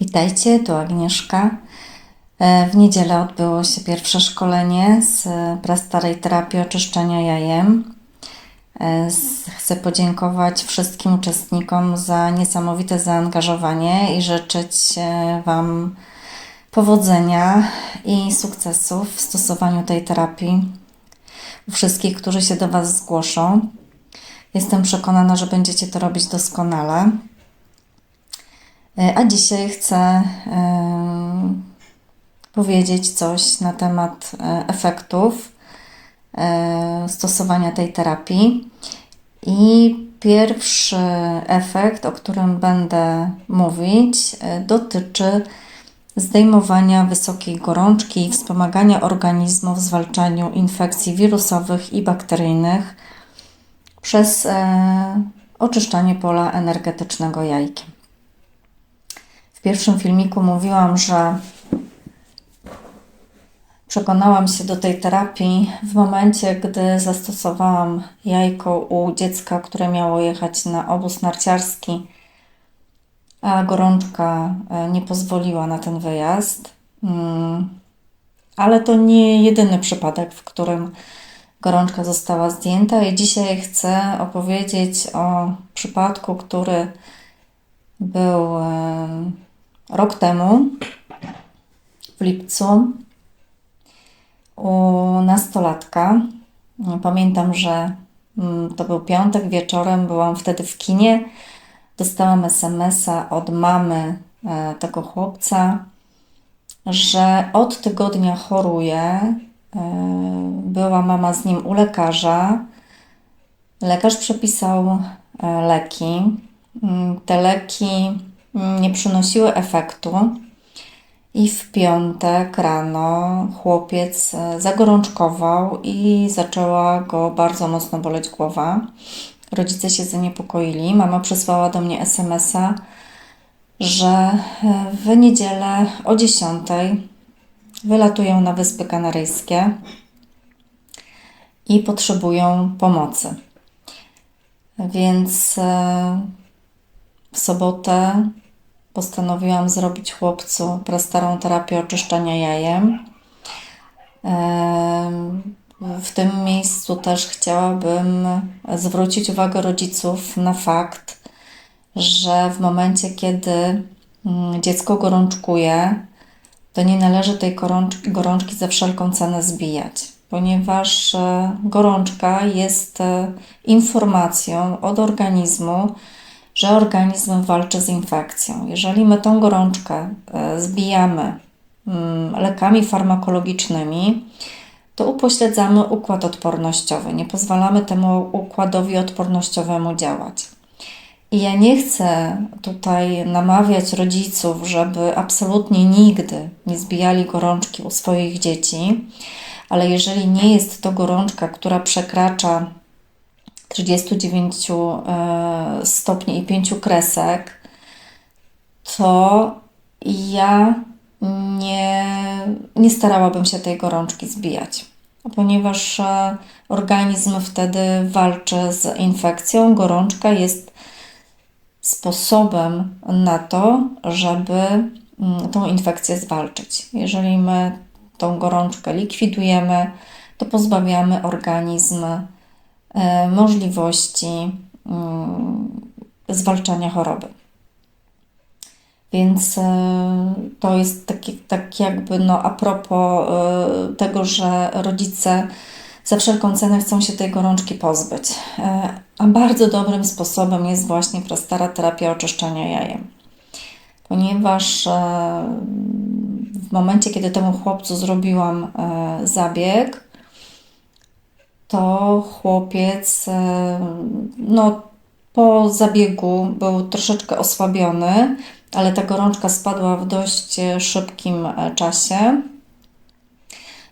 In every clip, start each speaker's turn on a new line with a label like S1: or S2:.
S1: Witajcie, tu Agnieszka. E, W niedzielę odbyło się pierwsze szkolenie z prastarej terapii oczyszczania jajem. E, Chcę podziękować wszystkim uczestnikom za niesamowite zaangażowanie i życzyć e, Wam powodzenia i sukcesów w stosowaniu tej terapii. U Wszystkich, którzy się do Was zgłoszą. Jestem przekonana, że będziecie to robić doskonale. E, A dzisiaj chcę em, powiedzieć coś na temat e, efektów e, stosowania tej terapii. I pierwszy efekt, o którym będę mówić, e, dotyczy zdejmowania wysokiej gorączki i wspomagania organizmu w zwalczaniu infekcji wirusowych i bakteryjnych przez e, oczyszczanie pola energetycznego jajkiem. W pierwszym filmiku mówiłam, że przekonałam się do tej terapii w momencie, gdy zastosowałam jajko u dziecka, które miało jechać na obóz narciarski, a gorączka e, nie pozwoliła na ten wyjazd. Mm, Ale to nie jedyny przypadek, w którym gorączka została zdjęta, i dzisiaj chcę opowiedzieć o przypadku, który był em, rok temu, w lipcu, u nastolatka. Pamiętam, że mm, to był piątek wieczorem, byłam wtedy w kinie. Dostałam SMS-a od mamy e, tego chłopca, że od tygodnia choruje. E, Była mama z nim u lekarza. Lekarz przepisał e, leki. Mm, Te leki nie przynosiły efektu. I w piątek rano chłopiec e, zagorączkował i zaczęła go bardzo mocno boleć głowa. Rodzice się zaniepokoili. Mama przysłała do mnie SMS-a, że e, w niedzielę o 10 wylatują na Wyspy Kanaryjskie i potrzebują pomocy. Więc e, w sobotę postanowiłam zrobić chłopcu prastarą terapię oczyszczania jajem. Em, W tym miejscu też chciałabym zwrócić uwagę rodziców na fakt, że w momencie, kiedy mm, dziecko gorączkuje, to nie należy tej gorącz- gorączki za wszelką cenę zbijać, ponieważ e, gorączka jest e, informacją od organizmu, że organizm walczy z infekcją. Jeżeli my tą gorączkę e, zbijamy mm, lekami farmakologicznymi, to upośledzamy układ odpornościowy, nie pozwalamy temu układowi odpornościowemu działać. I ja nie chcę tutaj namawiać rodziców, żeby absolutnie nigdy nie zbijali gorączki u swoich dzieci, ale jeżeli nie jest to gorączka, która przekracza 39 e, stopni i 5 kresek, to ja nie, nie starałabym się tej gorączki zbijać, ponieważ e, organizm wtedy walczy z infekcją. Gorączka jest sposobem na to, żeby mm, tą infekcję zwalczyć. Jeżeli my tą gorączkę likwidujemy, to pozbawiamy organizm możliwości mm, zwalczania choroby. Więc e, to jest taki, tak jakby no a propos e, tego, że rodzice za wszelką cenę chcą się tej gorączki pozbyć. E, A bardzo dobrym sposobem jest właśnie prastara terapia oczyszczania jajem. Ponieważ e, w momencie, kiedy temu chłopcu zrobiłam e, zabieg, to chłopiec e, no, po zabiegu był troszeczkę osłabiony, ale ta gorączka spadła w dość e, szybkim e, czasie.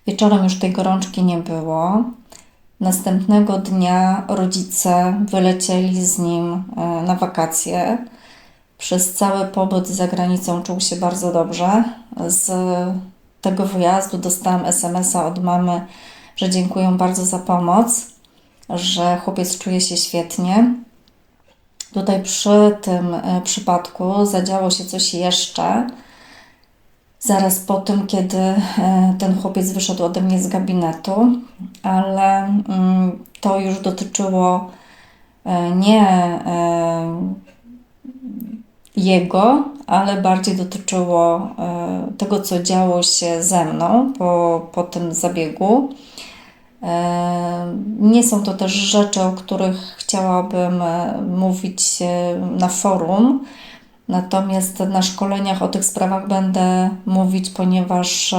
S1: Wieczorem już tej gorączki nie było. Następnego dnia rodzice wylecieli z nim na wakacje. Przez cały pobyt za granicą czuł się bardzo dobrze. Z tego wyjazdu dostałam SMS-a od mamy, że dziękuję bardzo za pomoc, że chłopiec czuje się świetnie. Tutaj przy tym e, przypadku zadziało się coś jeszcze. Zaraz po tym, kiedy e, ten chłopiec wyszedł ode mnie z gabinetu, ale mm, to już dotyczyło e, nie jego, ale bardziej dotyczyło tego, co działo się ze mną po, po tym zabiegu. Nie są to też rzeczy, o których chciałabym e, mówić na forum, natomiast na szkoleniach o tych sprawach będę mówić, ponieważ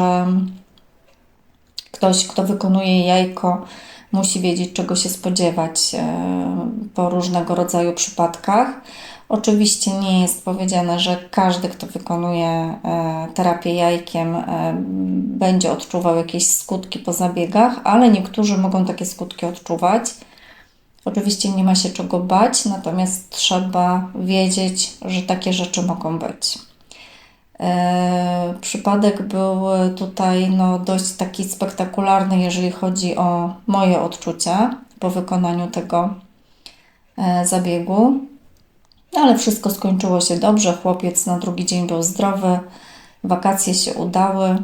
S1: ktoś, kto wykonuje jajko, musi wiedzieć, czego się spodziewać e, po różnego rodzaju przypadkach. Oczywiście nie jest powiedziane, że każdy, kto wykonuje e, terapię jajkiem, e, będzie odczuwał jakieś skutki po zabiegach, ale niektórzy mogą takie skutki odczuwać. Oczywiście nie ma się czego bać, natomiast trzeba wiedzieć, że takie rzeczy mogą być. E, przypadek był tutaj no, dość taki spektakularny, jeżeli chodzi o moje odczucia po wykonaniu tego zabiegu. Ale wszystko skończyło się dobrze. Chłopiec na drugi dzień był zdrowy, wakacje się udały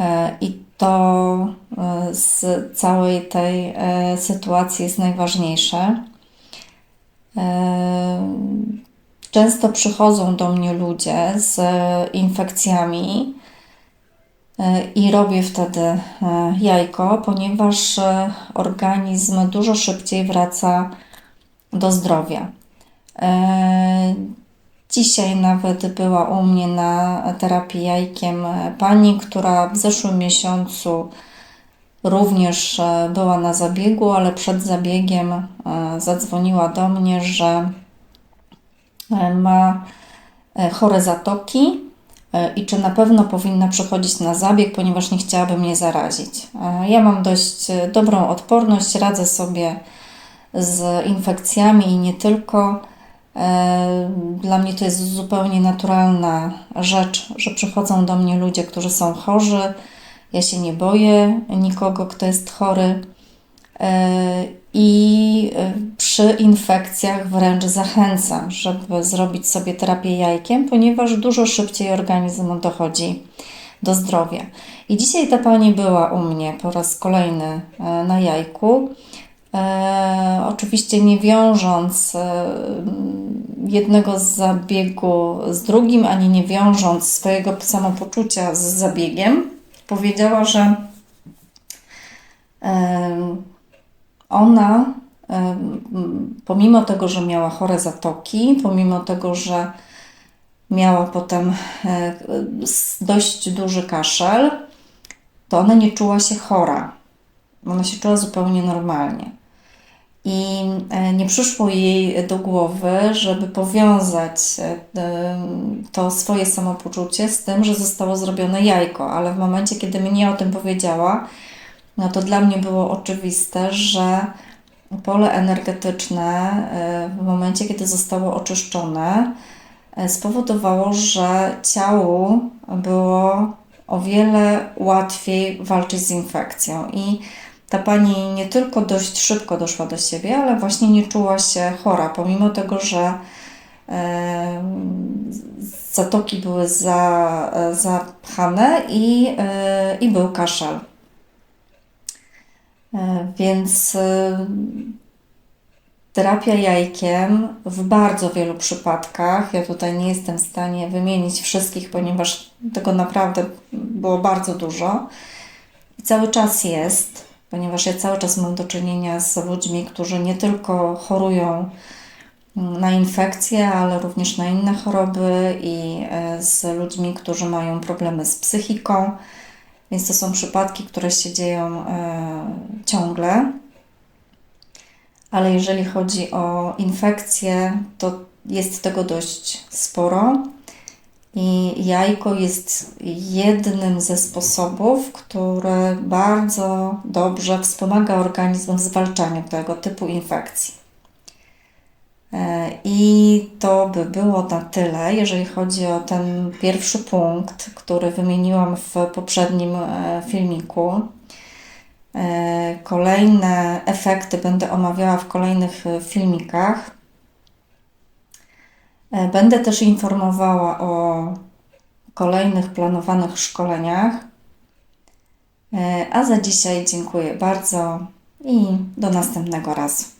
S1: e, i to e, z całej tej e, sytuacji jest najważniejsze. Często przychodzą do mnie ludzie z infekcjami i robię wtedy jajko, ponieważ organizm dużo szybciej wraca do zdrowia. E, dzisiaj nawet była u mnie na terapii jajkiem pani, która w zeszłym miesiącu również e, była na zabiegu, ale przed zabiegiem e, zadzwoniła do mnie, że ma chore zatoki i czy na pewno powinna przychodzić na zabieg, ponieważ nie chciałaby mnie zarazić. Ja mam dość dobrą odporność, radzę sobie z infekcjami i nie tylko. E, dla mnie to jest zupełnie naturalna rzecz, że przychodzą do mnie ludzie, którzy są chorzy. Ja się nie boję nikogo, kto jest chory. E, I e, przy infekcjach wręcz zachęcam, żeby zrobić sobie terapię jajkiem, ponieważ dużo szybciej organizm dochodzi do zdrowia. I dzisiaj ta pani była u mnie po raz kolejny na jajku. E, oczywiście nie wiążąc e, jednego zabiegu z drugim, ani nie wiążąc swojego samopoczucia z zabiegiem, powiedziała, że ona, pomimo tego, że miała chore zatoki, pomimo tego, że miała potem e, dość duży kaszel, to ona nie czuła się chora. Ona się czuła zupełnie normalnie i e, nie przyszło jej do głowy, żeby powiązać e, to swoje samopoczucie z tym, że zostało zrobione jajko, ale w momencie, kiedy mnie o tym powiedziała, no to dla mnie było oczywiste, że pole energetyczne e, w momencie, kiedy zostało oczyszczone, spowodowało, że ciału było o wiele łatwiej walczyć z infekcją. I ta pani nie tylko dość szybko doszła do siebie, ale właśnie nie czuła się chora, pomimo tego, że e, zatoki były za, zapchane i, e, i był kaszel. E, więc e, terapia jajkiem w bardzo wielu przypadkach, ja tutaj nie jestem w stanie wymienić wszystkich, ponieważ tego naprawdę było bardzo dużo i cały czas jest ponieważ ja cały czas mam do czynienia z ludźmi, którzy nie tylko chorują na infekcje, ale również na inne choroby i e, z ludźmi, którzy mają problemy z psychiką. Więc to są przypadki, które się dzieją e, ciągle. Ale jeżeli chodzi o infekcje, to jest tego dość sporo. I jajko jest jednym ze sposobów, który bardzo dobrze wspomaga organizm w zwalczaniu tego typu infekcji. E, I to by było na tyle, jeżeli chodzi o ten pierwszy punkt, który wymieniłam w poprzednim e, filmiku. E, kolejne efekty będę omawiała w kolejnych filmikach. E, Będę też informowała o kolejnych planowanych szkoleniach. E, A za dzisiaj dziękuję bardzo i do następnego razu.